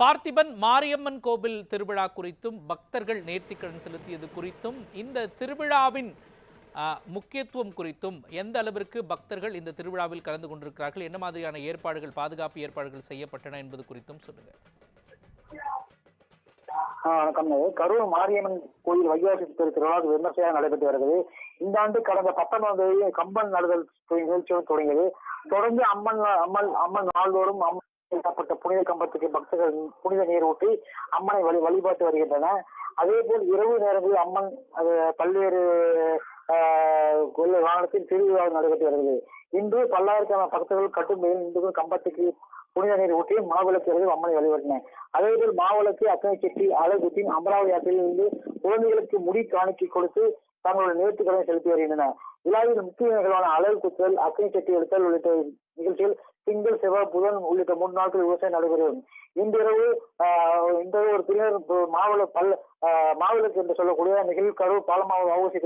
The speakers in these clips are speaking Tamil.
பார்த்திபன் மாரியம்மன் கோவில் திருவிழா குறித்தும் பக்தர்கள் நேர்த்திக்கடன் செலுத்தியது குறித்தும் இந்த திருவிழாவின் முக்கியத்துவம் குறித்தும் எந்த அளவிற்கு பக்தர்கள் இந்த திருவிழாவில் கலந்து கொண்டிருக்கிறார்கள் என்ன மாதிரியான ஏற்பாடுகள் பாதுகாப்பு ஏற்பாடுகள் செய்யப்பட்டன என்பது குறித்தும் சொல்லுங்க. வணக்கம். கரூர் மாரியம்மன் கோயில் வைகாசி திரு திருவிழா விமர்சையாக நடைபெற்று வருகிறது. இந்த ஆண்டு கடந்த பத்தொன்பதாம் தேதி கம்பன் நடுதல் நிகழ்ச்சியும் தொடங்கியது. தொடர்ந்து அம்மன் அம்மன் அம்மன் நாள்தோறும் அம்மன் ஏற்றப்பட்ட புனித கம்பத்துக்கு பக்தர்கள் புனித நீர் ஊற்றி அம்மனை வழி வழிபாட்டு வருகின்றன. அதே போல் இரவு நேரங்களில் அம்மன் அது பல்வேறு ஆஹ், வாகனத்தில் திருவிழா நடைபெற்று வருகிறது இன்று பல்லாயிரக்கான பக்தர்கள் கட்டும் வெயில் இன்று கம்பத்துக்கு புனித நீர் ஊற்றி மாவிளக்கு எறிந்து அம்மனை வழிபட்டின அதே போல் மாவிளக்கு அக்கனை செட்டி அழகுத்தின் அமராவதி யாத்திரையில் இருந்து குழந்தைகளுக்கு முடி காணிக்கை கொடுத்து தங்களுடைய நேர்த்திக்கடனை செலுத்தி வருகின்றன. விழாவில் முக்கிய நிகழ்வான அழகு குத்தல் அக்னி சட்டி எடுத்தல் உள்ளிட்ட நிகழ்ச்சியில் திங்கள் செவ்வாய் புதன் உள்ளிட்ட மூன்று நாட்கள் விவசாயம் நடைபெறும். இன்றிரவு ஆஹ், ஒரு பிரிவினர் மாவள பல் ஆஹ், மாவிளக்கு என்று சொல்லக்கூடிய நிகழ்வு கரூர் பாலமாவு ஆவோசி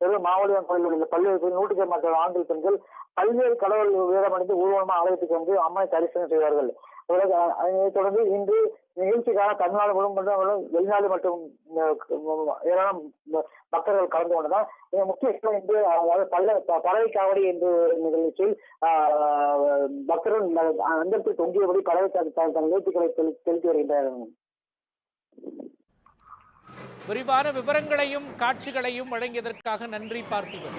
தெரு மாவளியம் கோயிலில் உள்ள பல்வேறு நூற்றுக்கு மக்கள் ஆண்கள் பெண்கள் பல்வேறு கடவுள் வீரமடைந்து ஊர்வலமாக ஆலயத்துக்கு வந்து அம்மனை தரிசனம் செய்வார்கள். பிறகு, தொடர்ந்து இன்று நிகழ்ச்சிக்காக தமிழ்நாடு முழுவதும் வெளிநாடு மற்றும் ஏராளம் பக்தர்கள் கலந்து கொண்டனர் முக்கிய என்று அதாவது பல்ல ப- பறவை காவடி என்று நிகழ்ச்சியில் பக்தர்கள் அந்தத்தில் தொங்கியபடி பறவை தன் நேர்த்திகளை செலுத்தி வருகின்றனர் விரிவான விவரங்களையும் காட்சிகளையும் வழங்கியதற்காக நன்றி பார்த்திபன்.